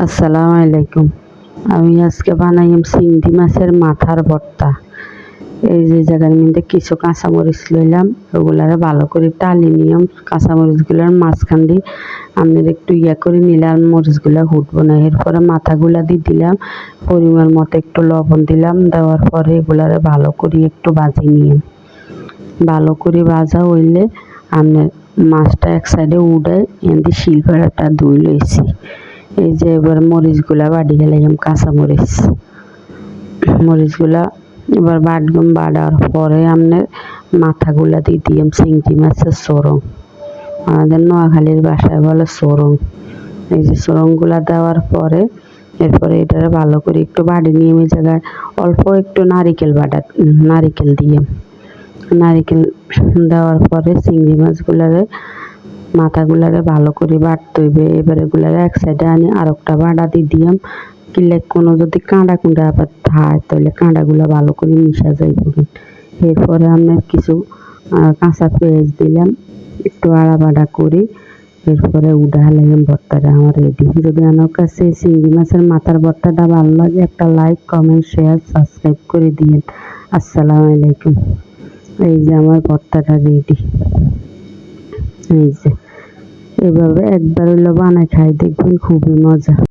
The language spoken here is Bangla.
আসসালামু আলাইকুম। আমি আজকে বানাইম চিংড়ি মাছের মাথার ভর্তা। এই যে জায়গার মধ্যে কিছু কাঁচামরিচ লইলাম, ওগুলারে ভালো করে টালি নিয়ম। কাঁচামরিচগুলার মাঝখান দিয়ে আপনার একটু ইয়া করে নিলাম মরিচগুলা হুটবো না। এরপরে মাথাগুলা দিয়ে দিলাম, পরিমাণ মতো একটু লবণ দিলাম, দেওয়ার পরে এগুলারে ভালো করে একটু ভাজি নিয়ম। ভালো করে ভাজা হইলে আপনার মাছটা এক সাইডে উড়ে এমনি শিলপাড়াটা ধুই লইছি। এই যে এবার মরিচগুলা বাড়ি গেলাম, কাঁচা মরিচ। মরিচগুলা এবার বাটলাম বাটার পরে আপনার মাথাগুলা দিয়ে দিলাম চিংড়ি মাছের সরং। আমাদের নোয়াখালীর বাসায় বলে সরং। এই যে সরংগুলা দেওয়ার পরে এরপরে এটারে ভালো করে একটু বাড়ি নিয়ে ওই জায়গায় অল্প একটু নারিকেল বাটা নারিকেল দিয়ে নারিকেল দেওয়ার পরে চিংড়ি মাছগুলারে মাথাগুলারে ভালো করে বাটতে হইবে। এবার এগুলারে এক সাইডে আনি আর একটা বাটা দিয়ে দিয়াম। কিলে কোনো যদি কাঁটা কুঁড়া আবার থায় তাহলে কাঁটাগুলো ভালো করে মিশা যাইব এরপরে আমি কিছু কাঁচা পেঁয়াজ দিলাম, একটু আড়া বাড়া করে। এরপরে উডা হালাইলাম ভর্তাটা আমার রেডি যদি আমার কাছে চিংড়ি মাছের মাথার ভর্তাটা ভালো লাগে, একটা লাইক কমেন্ট শেয়ার সাবস্ক্রাইব করে দিয়েন। আসসালামু আলাইকুম। এই যে আমার ভর্তাটা রেডি এই যে। এভাবে একবার হইল বানায় খাই দেখবেন খুবই মজা।